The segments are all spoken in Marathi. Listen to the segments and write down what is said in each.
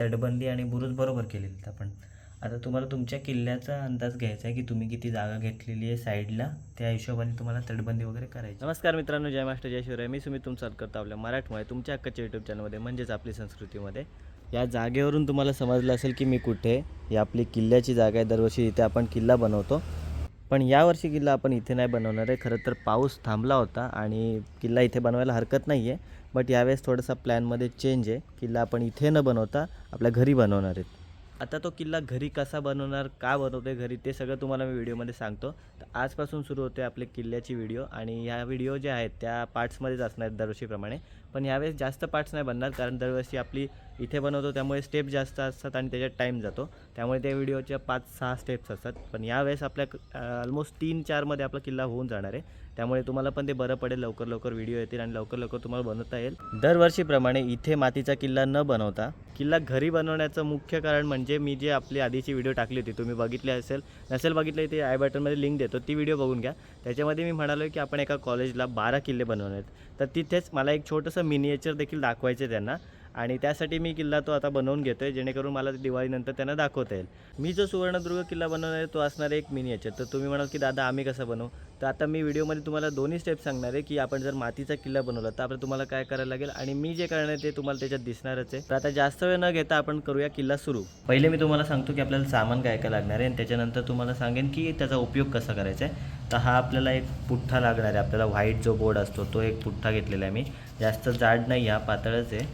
तटबंदी आणि बुरुज बरोबर केलेले आहेत आपण. आता तुम्हाला तुमच्या किल्ल्याचा अंदाज घ्यायचा आहे की तुम्ही किती जागा घेतलेली आहे साईडला? त्या हिशोबाने तुम्हाला तटबंदी वगैरे करायची. नमस्कार मित्रांनो जय मास्टर जय शिवराय. मी सुमित तुमचा करतो आपल्या मराठमोळे तुमच्या हक्काच्या यूट्यूब चॅनलमध्ये म्हणजेच आपली संस्कृतीमध्ये. या जागेवरून तुम्हाला समजलं असेल की मी कुठे आहे. ही आपली किल्ल्याची जागा आहे. दरवर्षी इथे आपण किल्ला बनवतो. पण यावर्षी किल्ला आपण इथे नाही बनवणार आहे. खरं तर पाऊस थांबला होता आणि किल्ला इथे बनवायला हरकत नाही आहे बट यावेळेस थोडासा प्लॅनमध्ये चेंज आहे. किल्ला आपण इथे न बनवता आपल्या घरी बनवणार आहेत. आता तो किल्ला घरी कसा बनवणार का बनवते घरी ते सगळं तुम्हाला मी व्हिडिओमध्ये सांगतो. तर आजपासून सुरू होते आपले किल्ल्याची व्हिडिओ आणि ह्या व्हिडिओ ज्या आहेत त्या पार्ट्समध्येच असणार आहेत दरवर्षीप्रमाणे. पण यावेळेस जास्त पार्ट्स नाही बनणार कारण दरवर्षी आपली इथे बनवतो त्यामुळे स्टेप जास्त असतात आणि त्याच्यात टाईम जातो. त्यामुळे त्या व्हिडिओच्या पाच सहा स्टेप्स असतात. पण यावेळेस आपल्या ऑलमोस्ट तीन चारमध्ये आपला किल्ला होऊन जाणार आहे. त्यामुळे तुम्हाला पण ते बरं पडेल लवकर लवकर व्हिडिओ येतील आणि लवकर लवकर तुम्हाला बनवता येईल. दरवर्षीप्रमाणे इथे मातीचा किल्ला न बनवता किल्ला घरी बनवण्याचं मुख्य कारण म्हणजे मी जे आपली आधीची व्हिडिओ टाकली होती तुम्ही बघितली असेल नसेल बघितली ते आय बटनमध्ये लिंक देतो ती व्हिडिओ बघून घ्या. त्याच्यामध्ये मी म्हणालो की आपण एका कॉलेजला बारा किल्ले बनवणार आहेत. तर तिथेच मला एक छोटंसं मिनिएचर देखील दाखवायचे त्यांना. आणि त्यासाठी मी किल्ला तो आता बनवून घेतो आहे जेणेकरून मला ते दिवाळीनंतर त्यांना दाखवता येईल. मी जो सुवर्णदुर्ग किल्ला बनवणार आहे तो असणार आहे एक मिनिएचर तर तुम्ही म्हणाल की दादा आम्ही कसं बनवू? तर आता मी व्हिडिओमध्ये तुम्हाला दोन्ही स्टेप सांगणार आहे की आपण जर मातीचा किल्ला बनवला तर आपलं तुम्हाला काय करायला लागेल आणि मी जे करणार आहे ते तुम्हाला त्याच्यात दिसणारच आहे. तर आता जास्त वेळ न घेता आपण करूया किल्ला सुरू. पहिले मी तुम्हाला सांगतो की आपल्याला सामान काय काय लागणार आहे आणि त्याच्यानंतर तुम्हाला सांगेन की त्याचा उपयोग कसा करायचा आहे. तर हा आपल्याला एक पुठ्ठा लागणार आहे. आपल्याला व्हाईट जो बोर्ड असतो तो एक पुठ्ठा घेतलेला आहे मी. जास्त जाड नाही हा पातळच आहे.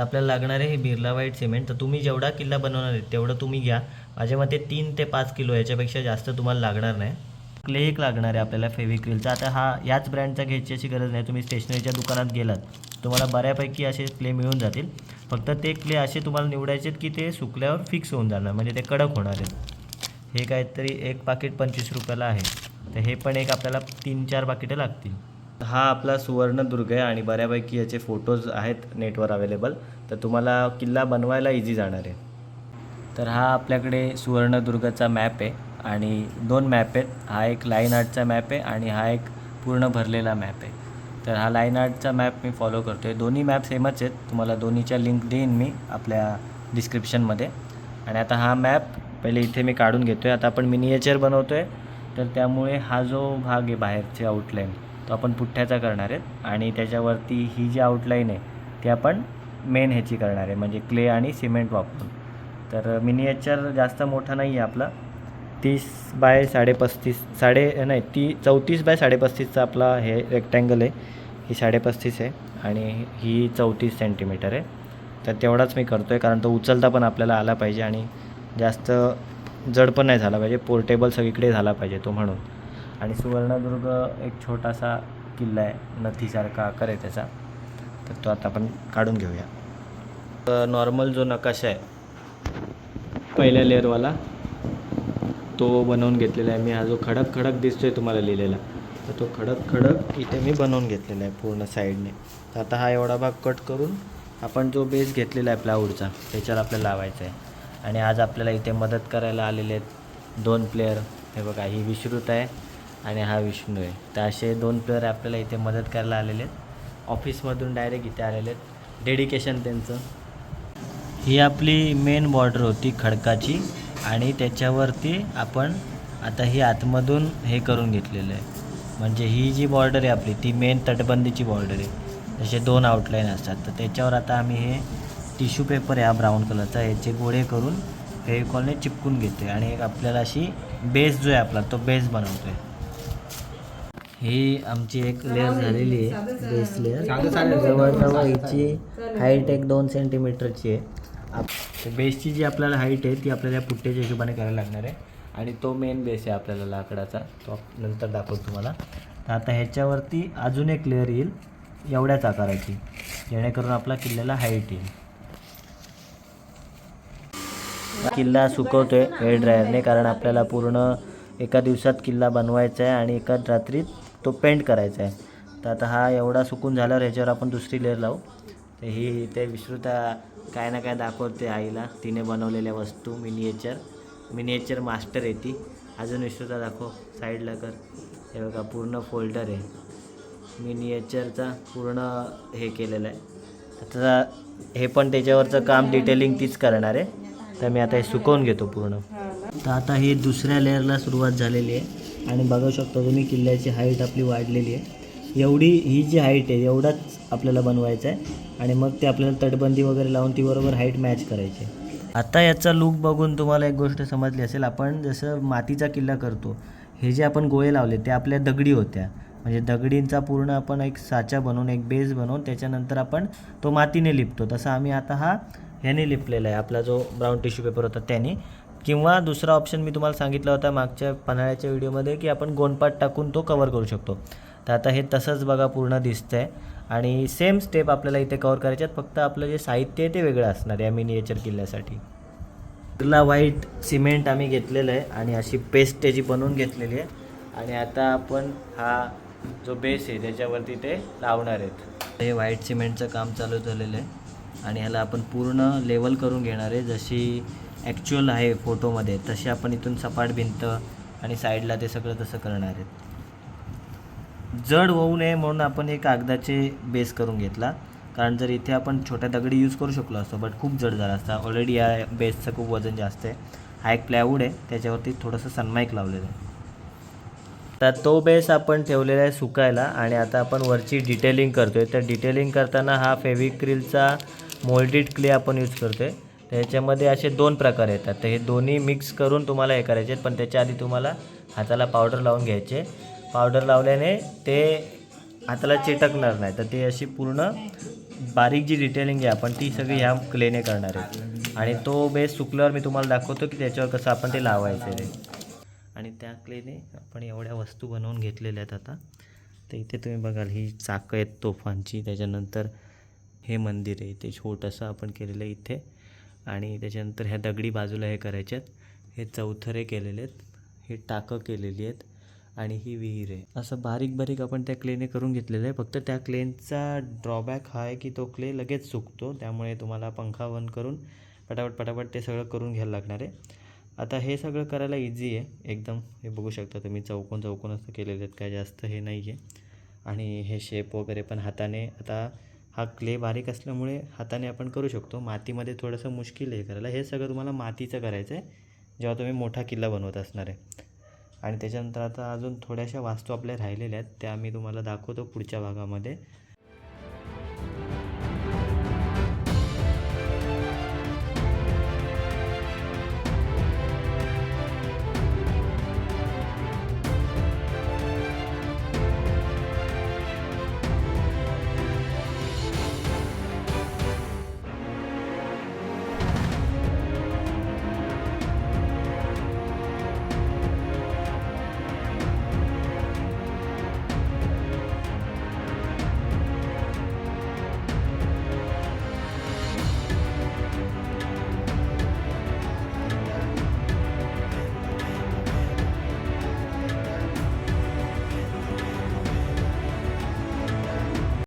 आपल्याला लागणार आहे हे बिर्ला व्हाईट सिमेंट तर तुम्ही जेवढा किल्ला बनवणार आहे तेवढं तुम्ही घ्या. माझ्या मते तीन ते पाच किलो याच्यापेक्षा जास्त तुम्हाला लागणार नाही. क्ले एक लागणार आहे आपल्याला फेविक्रिलचा आता हा याच ब्रँडचा घ्यायची अशी गरज नाही. तुम्ही स्टेशनरीच्या दुकानात गेलात तुम्हाला बऱ्यापैकी असे क्ले मिळून जातील. फक्त ते क्ले असे तुम्हाला निवडायचे आहेत की ते सुकल्यावर फिक्स होऊन जाणार म्हणजे ते कडक होणार आहेत. हे काहीतरी एक पाकिट पंचवीस रुपयाला आहे. तर हे पण एक आपल्याला तीन चार पाकिटं लागतील. हा आपला सुवर्णदुर्ग आहे आणि बऱ्यापैकी याचे फोटोज आहेत नेटवर अवेलेबल. तर तुम्हाला किल्ला बनवायला इझी जाणार आहे. तर हा आपल्याकडे सुवर्णदुर्गचा मॅप आहे. आणि दोन मॅप आहेत. हा एक लाईन आर्टचा मॅप आहे आणि हा एक पूर्ण भरलेला मॅप आहे. तर हा लाईन आर्टचा मॅप मी फॉलो करतो आहे दोन्ही मॅप सेमच आहेत. तुम्हाला दोन्हीच्या लिंक देईन मी आपल्या डिस्क्रिप्शनमध्ये आणि आता हा मॅप पहिले इथे मी काढून घेतो आहे आता आपण मिनिएचर बनवतो आहे तर त्यामुळे हा जो भाग आहे बाहेरची आउटलाईन तो आपण पुठ्ठ्याचा करणार आहेत. आणि त्याच्यावरती ही जी आउटलाईन आहे ती आपण मेन ह्याची करणार आहे. म्हणजे क्ले आणि सिमेंट वापरून. तर मिनिएचर जास्त मोठा नाही आहे आपला. तीस बाय साडेपस्तीस साडे नाही ती चौतीस बाय साडेपस्तीसचा आपला हे रेक्टँगल आहे. ही साडेपस्तीस आहे आणि ही चौतीस सेंटीमीटर आहे. तर तेवढाच मी करतो आहे कारण तो उचलता पण आपल्याला आला पाहिजे आणि जास्त जड पण नाही झाला पाहिजे. पोर्टेबल सगळीकडे झाला पाहिजे तो म्हणून. आणि सुवर्णदुर्ग एक छोटासा किल्ला आहे. नथीसारखा आकार आहे त्याचा. तर तो आता आपण काढून घेऊया. नॉर्मल जो नकाशा आहे पहिल्या लेअरवाला तो बनवून घेतलेला आहे. मी हा जो खडक खडक दिसतो आहे तुम्हाला लिहिलेला तर तो खडक खडक इथे मी बनवून घेतलेला आहे पूर्ण साईडने. तर आता हा एवढा भाग कट करून आपण जो बेस घेतलेला आहे प्लाऊडचा त्याच्यावर आपल्याला लावायचा आहे. आणि आज आपल्याला इथे मदत करायला आलेले आहेत दोन प्लेअर हे बघा ही विश्रुत आहे आणि हा विष्णू आहे. तर असे दोन प्लेअर आपल्याला इथे मदत करायला आलेले आहेत. ऑफिसमधून डायरेक्ट इथे आलेले आहेत. डेडिकेशन त्यांचं. ही आपली मेन बॉर्डर होती खडकाची. आणि त्याच्यावरती आपण आता ही आतमधून हे करून घेतलेलं आहे. म्हणजे ही जी बॉर्डर आहे आपली ती मेन तटबंदीची बॉर्डर आहे. जसे दोन आउटलाईन असतात. तर त्याच्यावर आता आम्ही हे टिश्यू पेपर आहे हा ब्राऊन कलरचा याचे गोळे करून फेविकॉलने चिपकून घेतो आहे आणि एक आपल्याला अशी बेस जो आहे आपला तो बेस बनवतो आहे ही आमची एक लेअर झालेली आहे. बेस लेअर जवळजवळ हिची हाईट एक दोन सेंटीमीटरची आहे. आप बेसची जी आपल्याला हाईट आहे ती आपल्याला पुट्ट्याच्या हिशोबाने करायला लागणार आहे. आणि तो मेन बेस आहे आपल्याला लाकडाचा. तो नंतर दाखवतो तुम्हाला. तर आता ह्याच्यावरती अजून एक लेअर येईल. एवढ्याच आकाराची. जेणेकरून आपला किल्ल्याला हाईट येईल. किल्ला सुकवतोय एअर ड्रायरने कारण आपल्याला पूर्ण एका दिवसात किल्ला बनवायचा आहे आणि एका रात्रीत तो पेंट करायचा आहे. तर आता हा एवढा सुकून झाल्यावर ह्याच्यावर आपण दुसरी लेअर लावू. तर ही ते विश्रुता काय ना काय दाखवते आईला. तिने बनवलेल्या वस्तू मिनिएचर मिनिएचर मास्टर आहे ती. अजून विश्रुता दाखव साईडला कर. हे बघा पूर्ण फोल्डर आहे. मिनिएचरचा पूर्ण हे केलेलं आहे. आता हे पण त्याच्यावरचं काम डिटेलिंग तीच करणार आहे. तर मी आता हे सुकवून घेतो पूर्ण. तर आता ही दुसऱ्या लेअरला सुरुवात झालेली आहे. आणि बघू शकता तुम्ही किल्ल्याची हाईट आपली वाढलेली आहे. एवढी ही जी हाईट आहे एवढाच आपल्याला बनवायचं आहे. आणि मग ते आपल्याला तटबंदी वगैरे लावून ती बरोबर हाईट मॅच करायची आहे. आता याचा लुक बघून तुम्हाला एक गोष्ट समजली असेल. आपण जसं मातीचा किल्ला करतो हे जे आपण गोळे लावले ते आपल्या दगडी होत्या. म्हणजे दगडींचा पूर्ण आपण एक साचा बनवून एक बेस बनवून त्याच्यानंतर आपण तो मातीने लिपतो. तसं आम्ही आता हा ह्याने लिपलेला आहे. आपला जो ब्राऊन टिश्यू पेपर होता त्याने. किंवा दुसरा ऑप्शन मी तुम्हाला सांगितला होता मागच्या पन्हाळ्याच्या व्हिडिओमध्ये की आपण गोंडपाट टाकून तो कवर करू शकतो. तर आता हे तसंच बघा पूर्ण दिसतंय. आणि सेम स्टेप आपल्याला इथे कवर करायचे आहेत. फक्त आपलं जे साहित्य आहे ते वेगळं असणार आहे या मिनिएचर किल्ल्यासाठी. बिर्ला व्हाईट सिमेंट आम्ही घेतलेलं आहे आणि अशी पेस्ट त्याची बनवून घेतलेली आहे. आणि आता आपण हा जो बेस आहे त्याच्यावरती ते लावणार आहेत. हे व्हाईट सिमेंटचं काम चालू झालेलं आहे. आणि ह्याला आपण पूर्ण लेवल करून घेणार आहे. जशी ॲक्च्युअल आहे फोटोमध्ये तशी आपण इथून सपाट भिंत आणि साईडला ते सगळं तसं करणार आहेत. जड होऊ नये म्हणून आपण हे कागदाचे बेस करून घेतला. कारण जर इथे आपण छोट्या दगडी यूज करू शकलो असतो बट खूप जड झाला असता. ऑलरेडी या बेसचं खूप वजन जास्त आहे. हा एक प्लायवूड आहे. त्याच्यावरती थोडंसं सनमाईक लावलेलं आहे. तर तो बेस आपण ठेवलेला आहे सुकायला आणि आता आपण वरची डिटेलिंग करतोय. तर डिटेलिंग करताना हा फेविक्रिलचा मोल्डेड क्ले आपण यूज करतोय. त्याच्यामध्ये असे दोन प्रकार येतात. तर हे दोन्ही मिक्स करून तुम्हाला हे करायचे आहेत. पण त्याच्या आधी तुम्हाला हाताला पावडर लावून घ्यायचे. पावडर लावल्याने ते हाताला चिटकणार नाही. तर ते अशी पूर्ण बारीक जी डिटेलिंग आहे आपण ती सगळी ह्या क्लेने करणार आहे. आणि तो बेस सुकल्यावर मी तुम्हाला दाखवतो की त्याच्यावर कसं आपण ते लावायचं आहे. आणि त्या क्लेने आपण एवढ्या वस्तू बनवून घेतलेल्या आहेत आता. तर इथे तुम्ही बघाल ही चाकं आहेत तोफांची. त्याच्यानंतर हे मंदिर आहे ते छोटंसं आपण केलेलं आहे इथे. आणि त्याच्यानंतर ह्या दगडी बाजूला हे करायचे आहेत. हे चौथरे केलेले आहेत. हे टाकं केलेली आहेत. आणि ही विहीर आहे. असं बारीक बारीक आपण त्या क्लेने करून घेतलेलं आहे. फक्त त्या क्लेनचा ड्रॉबॅक हा आहे की तो क्ले लगेच सुकतो. त्यामुळे तुम्हाला पंखा बंद करून पटापट पटापट ते सगळं करून घ्यायला लागणार आहे. आता हे सगळं करायला इझी आहे. एकदम हे बघू शकता तुम्ही चौकोन चौकोन असं केलेले आहेत. काय जास्त हे नाही आहे आणि हे शेप वगैरे पण हाताने आता हा क्ले बारीक असल्यामुळे हाताने आपण करू शकतो. मातीमध्ये थोडंसं मुश्किल आहे करायला. हे सगळं तुम्हाला मातीचं करायचं आहे जेव्हा तुम्ही मोठा किल्ला बनवत असणार आहे. आणि त्याच्यानंतर आता अजून थोड्याशा वास्तू आपल्या राहिलेल्या आहेत त्या मी तुम्हाला दाखवतो पुढच्या भागामध्ये.